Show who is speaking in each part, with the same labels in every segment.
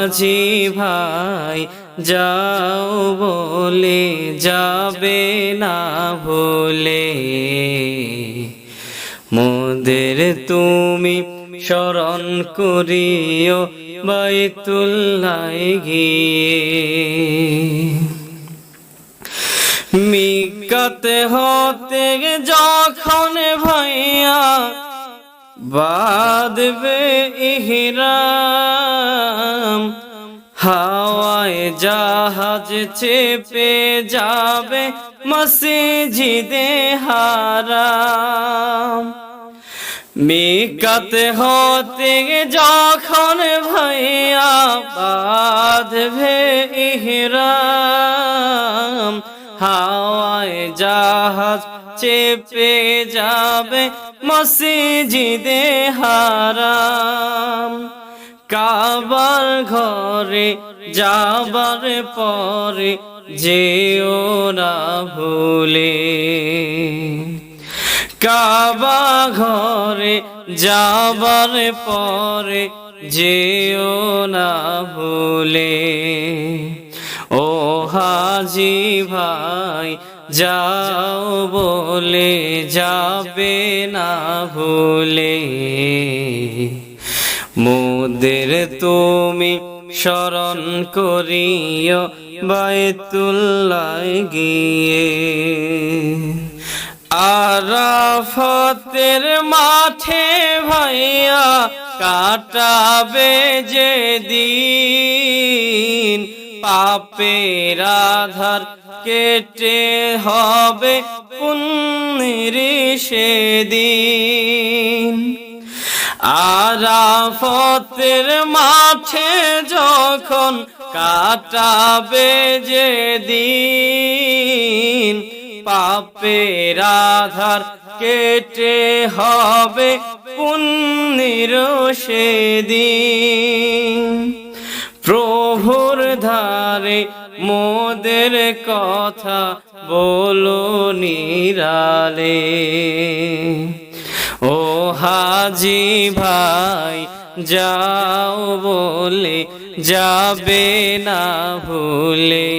Speaker 1: হাজি ভাই, যাও বলে যাবে না ভুলে। মোদের তুমি স্মরণ করিও বাইতুল্লাই গিয়ে। মিকাতে হতে যখন ভাইয়া বাদবে হাওয়ায় জাহাজ চেপে যাবে মসজিদে হারাম। মিকাতে হতে যখন ভাইয়া বাঁধবে ইহরাম, হাওয়ায় জাহাজ চেপে যাবে মসজিদে হারাম। কাবার ঘরে যাবার পরে যেও না ভুলে। কাবা ঘরে যাবার পরে যেও না ভুলে। ও হাজি ভাই, যাও বলে যাবে না ভুলে। মোদের তুমি স্মরণ করিও বাইতুল্লাহ গিয়ে। আরাফতের মাঠে ভাইয়া কাটাবে যে দিন পাপের আধার কেটে হবে পুণ্যের সেদিন। আরাফতের মাঠে যখন কাটাবে যে দিন পাপের আধার কেটে হবে পুণ্যের সেদিন। প্রভুর ধারে মোদের কথা বলো নিরালে। ও হাজি ভাই, যাও বলে যাবে না ভুলে।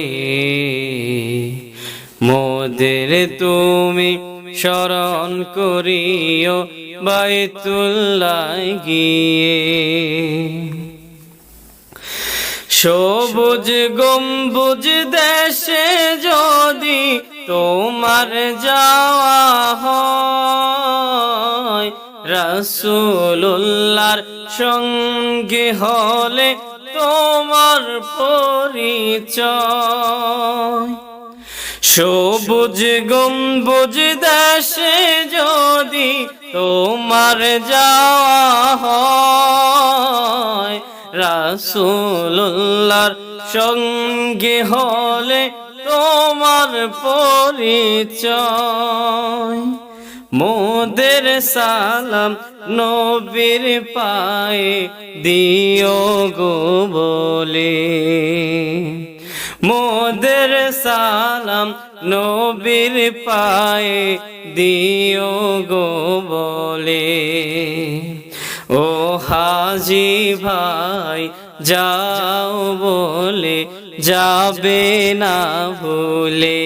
Speaker 1: মোদের তুমি স্মরণ করিও বাইতুল্লাহ গিয়ে। সবুজ গম্বুজ দেশে যদি তোমার যাওয়া হয় রসুল্লার সঙ্গে হলে তোমার পরিচয়। সবুজ গম্বুজ দেশে যদি তোমার যাওয়া হয় রাসুল্লার সঙ্গে হলে তোমার পরিচয়। মোদের সালাম নবীর পায়ে দিও গো বলে। মোদের সালাম নবীর পায়ে দিও গো বলে। ও হাজি ভাই, যাও বলে, যাবে না ভুলে।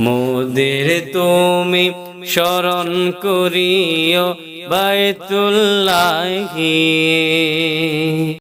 Speaker 1: মোদের তুমি শরণ করিও বাইতুল্লাহ গিয়ে